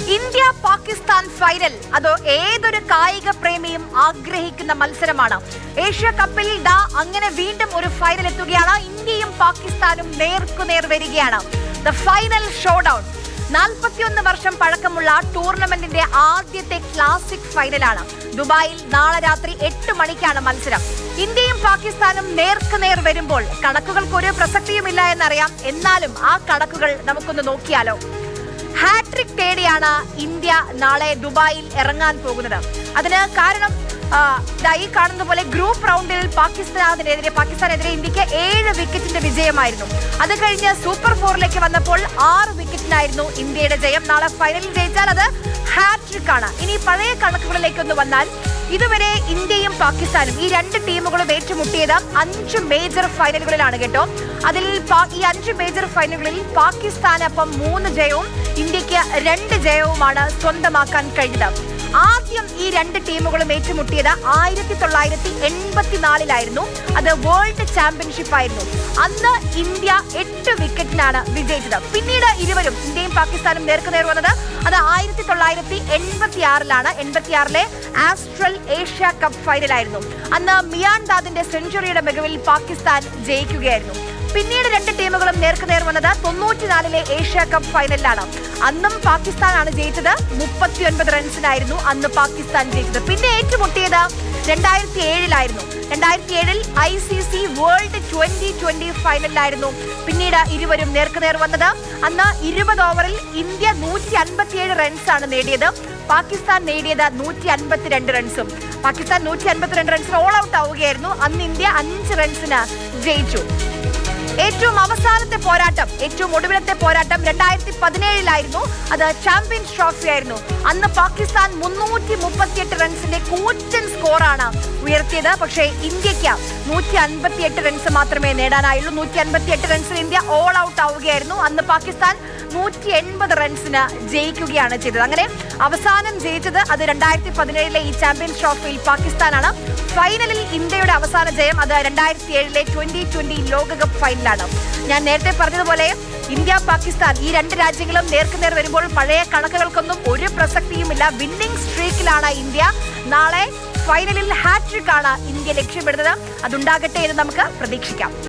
India Pakistan final അത് ഏതൊരു കായിക പ്രേമിയും ആഗ്രഹിക്കുന്ന മത്സരമാണ്. ഏഷ്യ കപ്പിൽ ദാ അങ്ങനെ വീണ്ടും ഒരു ഫൈനൽ എത്തുകയാണ്. ഇന്ത്യയും പാകിസ്ഥാനും നേർക്കുനേർ വരികയാണ്. ദ ഫൈനൽ ഷോഡൌൺ നാൽപ്പത്തിയൊന്ന് വർഷം പഴക്കമുള്ള ടൂർണമെന്റിന്റെ ആദ്യത്തെ ക്ലാസിക് ഫൈനലാണ് ദുബായിൽ നാളെ രാത്രി എട്ട് മണിക്കാണ് മത്സരം. ഇന്ത്യയും പാകിസ്ഥാനും നേർക്കുനേർ വരുമ്പോൾ കണക്കുകൾക്ക് ഒരു പ്രസക്തിയുമില്ല എന്നറിയാം. എന്നാലും ആ കണക്കുകൾ നമുക്കൊന്ന് നോക്കിയാലോ. ഹാട്രിക് തേടിയാണ് ഇന്ത്യ നാളെ ദുബായിൽ ഇറങ്ങാൻ പോകുന്നത്. അതിന് കാരണം ഈ കാണുന്ന പോലെ ഗ്രൂപ്പ് റൗണ്ടിൽ പാകിസ്ഥാനെതിരെ പാകിസ്ഥാനെതിരെ ഇന്ത്യയ്ക്ക് ഏഴ് വിക്കറ്റിന്റെ വിജയമായിരുന്നു. അത് കഴിഞ്ഞ് സൂപ്പർ ഫോറിലേക്ക് വന്നപ്പോൾ ആറ് വിക്കറ്റിനായിരുന്നു ഇന്ത്യയുടെ ജയം. നാളെ ഫൈനലിൽ ജയിച്ചാൽ അത് ഹാട്രിക് ആണ്. ഇനി പഴയ കണക്കുകളിലേക്കൊന്ന് വന്നാൽ ഇതുവരെ ഇന്ത്യയും പാകിസ്ഥാനും ഈ രണ്ട് ടീമുകളും ഏറ്റുമുട്ടിയത് അഞ്ച് മേജർ ഫൈനലുകളിലാണ് കേട്ടോ. അതിൽ ഈ അഞ്ച് മേജർ ഫൈനലുകളിൽ പാകിസ്ഥാനൊപ്പം മൂന്ന് ജയവും ഇന്ത്യയ്ക്ക് രണ്ട് ജയവുമാണ് സ്വന്തമാക്കാൻ കഴിഞ്ഞത്. ആദ്യം ഈ രണ്ട് ടീമുകളും ഏറ്റുമുട്ടിയത് ആയിരത്തി തൊള്ളായിരത്തി എൺപത്തിനാലിലായിരുന്നു അത് വേൾഡ് ചാമ്പ്യൻഷിപ്പ് ആയിരുന്നു. അന്ന് ഇന്ത്യ എട്ട് വിക്കറ്റിനാണ് വിജയിച്ചത്. പിന്നീട് ഇരുവരും ഇന്ത്യയും പാകിസ്ഥാനും നേർക്കുനേർ വന്നത് അത് ആയിരത്തി തൊള്ളായിരത്തി എൺപത്തി ആറിലാണ് എൺപത്തിയാറിലെ ആസ്ട്രൽ ഏഷ്യ കപ്പ് ഫൈനലായിരുന്നു അന്ന് മിയാൻ ദാദിന്റെ സെഞ്ചുറിയുടെ മികവിൽ പാകിസ്ഥാൻ ജയിക്കുകയായിരുന്നു. പിന്നീട് രണ്ട് ടീമുകളും നേർക്കുനേർ വന്നത് തൊണ്ണൂറ്റിനാലിലെ ഏഷ്യ കപ്പ് ഫൈനലിലാണ്. അന്നും പാകിസ്ഥാനാണ് ജയിച്ചത്. മുപ്പത്തിയൊൻപത് റൺസിനായിരുന്നു അന്ന് പാകിസ്ഥാൻ ജയിച്ചത്. പിന്നെ ഏറ്റുമുട്ടിയത് രണ്ടായിരത്തി ഏഴിലായിരുന്നു രണ്ടായിരത്തി ഏഴിൽ I C C world twenty twenty ഫൈനലിലായിരുന്നു പിന്നീട് ഇരുവരും നേർക്കുനേർ വന്നത്. അന്ന് ഇരുപത് ഓവറിൽ ഇന്ത്യ നൂറ്റി അൻപത്തിയേഴ് റൺസാണ് നേടിയത്. പാകിസ്ഥാൻ നേടിയത് നൂറ്റി അൻപത്തിരണ്ട് റൺസും. പാകിസ്ഥാൻ നൂറ്റി അൻപത്തിരണ്ട് റൺസ് ഓൾ ഔട്ട് ആവുകയായിരുന്നു. അന്ന് ഇന്ത്യ അഞ്ച് റൺസിന് ജയിച്ചു. ഏറ്റവും അവസാനത്തെ പോരാട്ടം ഏറ്റവും ഒടുവിലത്തെ പോരാട്ടം രണ്ടായിരത്തി പതിനേഴിലായിരുന്നു അത് ചാമ്പ്യൻസ് ട്രോഫി ആയിരുന്നു അന്ന് പാകിസ്ഥാൻ മുന്നൂറ്റി മുപ്പത്തിയെട്ട് റൺസിന്റെ കൂറ്റൻ സ്കോറാണ് ഉയർത്തിയത്. പക്ഷേ ഇന്ത്യയ്ക്ക് നൂറ്റി അൻപത്തിയെട്ട് റൺസ് മാത്രമേ നേടാനായുള്ളൂ. നൂറ്റി അൻപത്തിയെട്ട് റൺസിൽ ഇന്ത്യ ഓൾ ഔട്ട് ആവുകയായിരുന്നു. അന്ന് പാകിസ്ഥാൻ നൂറ്റി എൺപത് റൺസിന് ജയിക്കുകയാണ് ചെയ്തത്. അങ്ങനെ അവസാനം ജയിച്ചത് അത് രണ്ടായിരത്തി പതിനേഴിലെ ഈ ചാമ്പ്യൻസ് ട്രോഫിയിൽ പാകിസ്ഥാനാണ്. ഫൈനലിൽ ഇന്ത്യയുടെ അവസാന ജയം അത് രണ്ടായിരത്തി ഏഴിലെ ട്വന്റി ട്വന്റി ലോകകപ്പ് ഫൈനലാണ് ഞാൻ നേരത്തെ പറഞ്ഞതുപോലെ ഇന്ത്യ പാകിസ്ഥാൻ ഈ രണ്ട് രാജ്യങ്ങളും നേർക്കുനേർ വരുമ്പോൾ പഴയ കണക്കുകൾക്കൊന്നും ഒരു പ്രസക്തിയുമില്ല. വിന്നിംഗ് സ്ട്രീക്കിലാണ് ഇന്ത്യ. നാളെ ഫൈനലിൽ ഹാട്രിക് ആണ് ഇന്ത്യ ലക്ഷ്യമിടുന്നത്. അതുണ്ടാകട്ടെ എന്ന് നമുക്ക് പ്രതീക്ഷിക്കാം.